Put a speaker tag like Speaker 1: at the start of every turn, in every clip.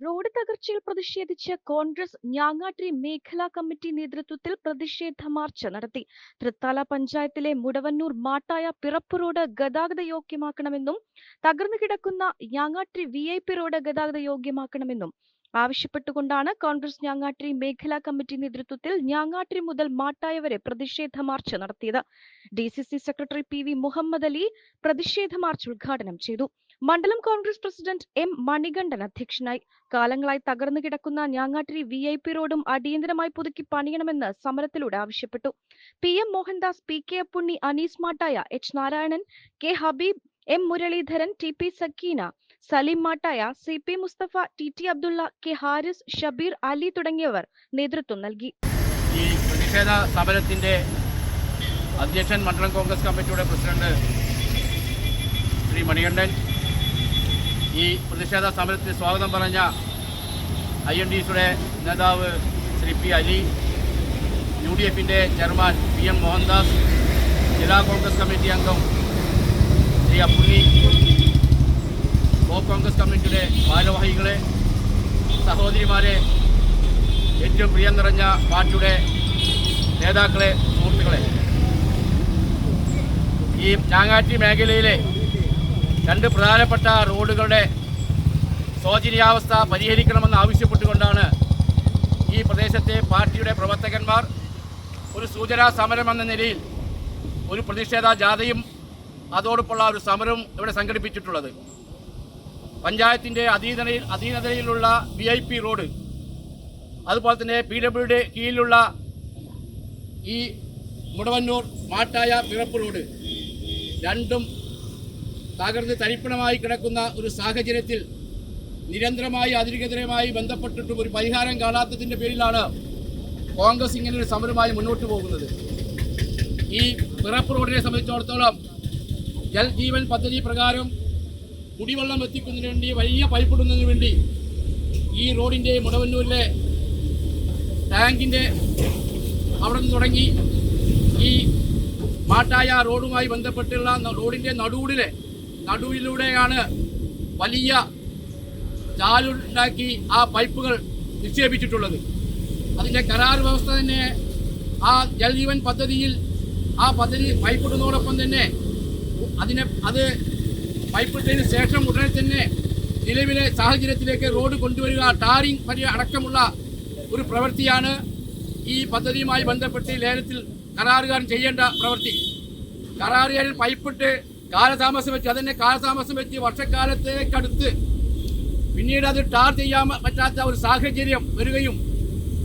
Speaker 1: Road തകർച്ചയിൽ പ്രതിഷേധിച്ച് കോൺഗ്രസ് ഞാങ്ങാട്രി മേഖലാ കമ്മിറ്റി നേതൃത്വത്തിൽ പ്രതിഷേധ മാർച്ച് നടത്തി. തൃത്താല പഞ്ചായത്തിലെ മുടവന്നൂർ മാട്ടായ പിറപ്പ് റോഡ് ഗതാഗത യോഗ്യമാക്കണമെന്നും തകർന്നു കിടക്കുന്ന ഞാങ്ങാട്രി വി റോഡ് ഗതാഗത യോഗ്യമാക്കണമെന്നും ആവശ്യപ്പെട്ടുകൊണ്ടാണ് കോൺഗ്രസ് ഞാങ്ങാട്ടിരി മേഖലാ കമ്മിറ്റി നേതൃത്വത്തിൽ ഞാങ്ങാട്ടിരി മുതൽ മാട്ടായ വരെ പ്രതിഷേധ മാർച്ച് നടത്തിയത്. D C C secretary P V Muhammad Ali പ്രതിഷേധ മാർച്ച് ഉദ്ഘാടനം ചെയ്തു. മണ്ഡലം കോൺഗ്രസ് പ്രസിഡന്റ് എം മണികണ്ഠൻ അധ്യക്ഷനായി. കാലങ്ങളായി തകർന്നു കിടക്കുന്ന ഞാങ്ങാട്ടിരി വി ഐ പി റോഡും അടിയന്തരമായി പുതുക്കി പണിയണമെന്ന് സമരത്തിലൂടെ ആവശ്യപ്പെട്ടു. P M Mohandas P K Appunni Anees Mattaya H Narayanan K Habeeb M Muraleedharan T P Sakeena Saleem Mattaya C P Mustafa T T Abdulla K Haris Shabeer Ali തുടങ്ങിയവർ നേതൃത്വം നൽകി.
Speaker 2: ഈ പ്രതിഷേധ സമരത്തിന്റെ അധ്യക്ഷൻ മണ്ഡലം കോൺഗ്രസ് കമ്മിറ്റിയുടെ പ്രസിഡന്റ് ശ്രീ മണികണ്ഠൻ ഈ പ്രതിഷേധ സമരത്തിൽ സ്വാഗതം പറഞ്ഞ ഐ എൻ ഡി സിയുടെ നേതാവ് Shri P Ali U D എഫിന്റെ ചെയർമാൻ പി എം മോഹൻദാസ് ജില്ലാ കോൺഗ്രസ് കമ്മിറ്റി അംഗം ശ്രീ അപ്പുണ്ണി ബ്ലോക്ക് കോൺഗ്രസ് കമ്മിറ്റിയുടെ ഭാരവാഹികളെ സഹോദരിമാരെ ഏറ്റവും പ്രിയം നിറഞ്ഞ പാർട്ടിയുടെ നേതാക്കളെ സുഹൃത്തുക്കളെ. ഈ ചാങ്ങാറ്റി മേഖലയിലെ രണ്ട് പ്രധാനപ്പെട്ട റോഡുകളുടെ ശോചനീയാവസ്ഥ പരിഹരിക്കണമെന്ന് ആവശ്യപ്പെട്ടുകൊണ്ടാണ് ഈ പ്രദേശത്തെ പാർട്ടിയുടെ പ്രവർത്തകന്മാർ ഒരു സൂചനാ സമരം എന്ന നിലയിൽ ഒരു പ്രതിഷേധ ജാഥയും അതോടൊപ്പമുള്ള ഒരു സമരവും ഇവിടെ സംഘടിപ്പിച്ചിട്ടുള്ളത്. പഞ്ചായത്തിന്റെ അധീനതയിൽ അധീനതയിലുള്ള വി ഐ പി റോഡ് അതുപോലെ തന്നെ പി ഡബ്ല്യുടെ കീഴിലുള്ള ഈ മുടവന്നൂർ മാട്ടായ പിറപ്പ് റോഡ് രണ്ടും തകർന്ന് തരിപ്പണമായി കിടക്കുന്ന ഒരു സാഹചര്യത്തിൽ നിരന്തരമായി അതിരുകെതിരമായി ബന്ധപ്പെട്ടിട്ടും ഒരു പരിഹാരം കാണാത്തതിന്റെ പേരിലാണ് കോൺഗ്രസ് ഇങ്ങനെ ഒരു സമരമായി മുന്നോട്ട് പോകുന്നത്. ഈ പിറപ്പ് റോഡിനെ സംബന്ധിച്ചിടത്തോളം ജൽ ജീവൻ പദ്ധതി പ്രകാരം കുടിവെള്ളം എത്തിക്കുന്നതിന് വേണ്ടി വലിയ പൈപ്പ് പൈപ്പിടുന്നതിന് വേണ്ടി ഈ റോഡിന്റെ മുടവന്നൂരിലെ ടാങ്കിന്റെ അവിടെ നിന്ന് തുടങ്ങി ഈ മാട്ടായ റോഡുമായി ബന്ധപ്പെട്ടുള്ള റോഡിന്റെ നടുവിലെ നടുവിലൂടെയാണ് വലിയ ചാലുണ്ടാക്കി ആ പൈപ്പുകൾ നിക്ഷേപിച്ചിട്ടുള്ളത്. അതിന്റെ കരാർ വ്യവസ്ഥ തന്നെ ആ ജൽജീവൻ പദ്ധതിയിൽ ആ പദ്ധതി പൈപ്പിടുന്നതോടൊപ്പം തന്നെ അതിനെ അത് പൈപ്പിട്ടതിന് ശേഷം ഉടനെ തന്നെ നിലവിലെ സാഹചര്യത്തിലേക്ക് റോഡ് കൊണ്ടുവരിക ടാറിംഗ് പരി അടക്കമുള്ള ഒരു പ്രവൃത്തിയാണ് ഈ പദ്ധതിയുമായി ബന്ധപ്പെട്ട് ലേലത്തിൽ കരാറുകാരൻ ചെയ്യേണ്ട പ്രവൃത്തി. കരാറുകാരൻ പൈപ്പിട്ട് കാലതാമസം വെച്ച് അതിനെ കാലതാമസം വെച്ച് വർഷക്കാലത്തേക്കടുത്ത് പിന്നീട് അത് ടാർ ചെയ്യാൻ പറ്റാത്ത ഒരു സാഹചര്യം വരികയും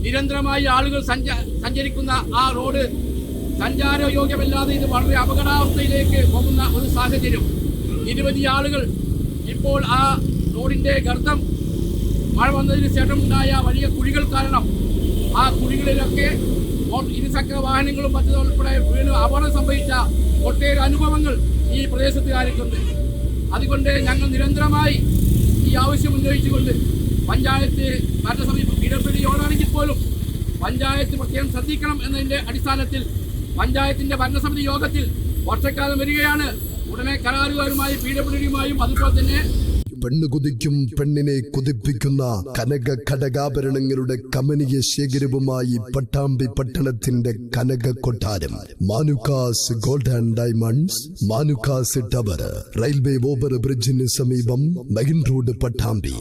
Speaker 2: നിരന്തരമായി ആളുകൾ സഞ്ച സഞ്ചരിക്കുന്ന ആ റോഡ് സഞ്ചാരയോഗ്യമല്ലാതെ ഇത് വളരെ അപകടാവസ്ഥയിലേക്ക് പോകുന്ന ഒരു സാഹചര്യം. നിരവധി ആളുകൾ ഇപ്പോൾ ആ റോഡിന്റെ ഗർത്തം മഴ വന്നതിന് ശേഷം ഉണ്ടായ വലിയ കുഴികൾ കാരണം ആ കുഴികളിലൊക്കെ ഇരുചക്ര വാഹനങ്ങളും മറ്റു ഉൾപ്പെടെ വീണ് അപകടം സംഭവിച്ച ഒട്ടേറെ അനുഭവങ്ങൾ ഈ പ്രദേശത്തുകാർക്കുണ്ട് അതുകൊണ്ട് ഞങ്ങൾ നിരന്തരമായി ഈ ആവശ്യം ഉന്നയിച്ചുകൊണ്ട് പഞ്ചായത്ത് ഭരണസമിതി യോഗമാണെങ്കിൽ പോലും പഞ്ചായത്ത് പ്രത്യേകം ശ്രദ്ധിക്കണം എന്നതിന്റെ അടിസ്ഥാനത്തിൽ പഞ്ചായത്തിന്റെ ഭരണസമിതി യോഗത്തിൽ വർഷക്കാലം വരികയാണ്. ഉടനെ കരാറുകാരുമായി പി ഡബ്ല്യുഡിയുമായും അതുപോലെ തന്നെ
Speaker 3: പെണ്ണ് കുതിക്കും പെണ്ണിനെ കുതിപ്പിക്കുന്ന കനക ഘടകാഭരണങ്ങളുടെ കമനീയ ശേഖരവുമായി പട്ടാമ്പി പട്ടണത്തിന്റെ കനക കൊട്ടാരം. Manukkas gold and diamonds Manukkas tower railway over ബ്രിഡ്ജിന് സമീപം മെയിൻ റോഡ് പട്ടാമ്പി.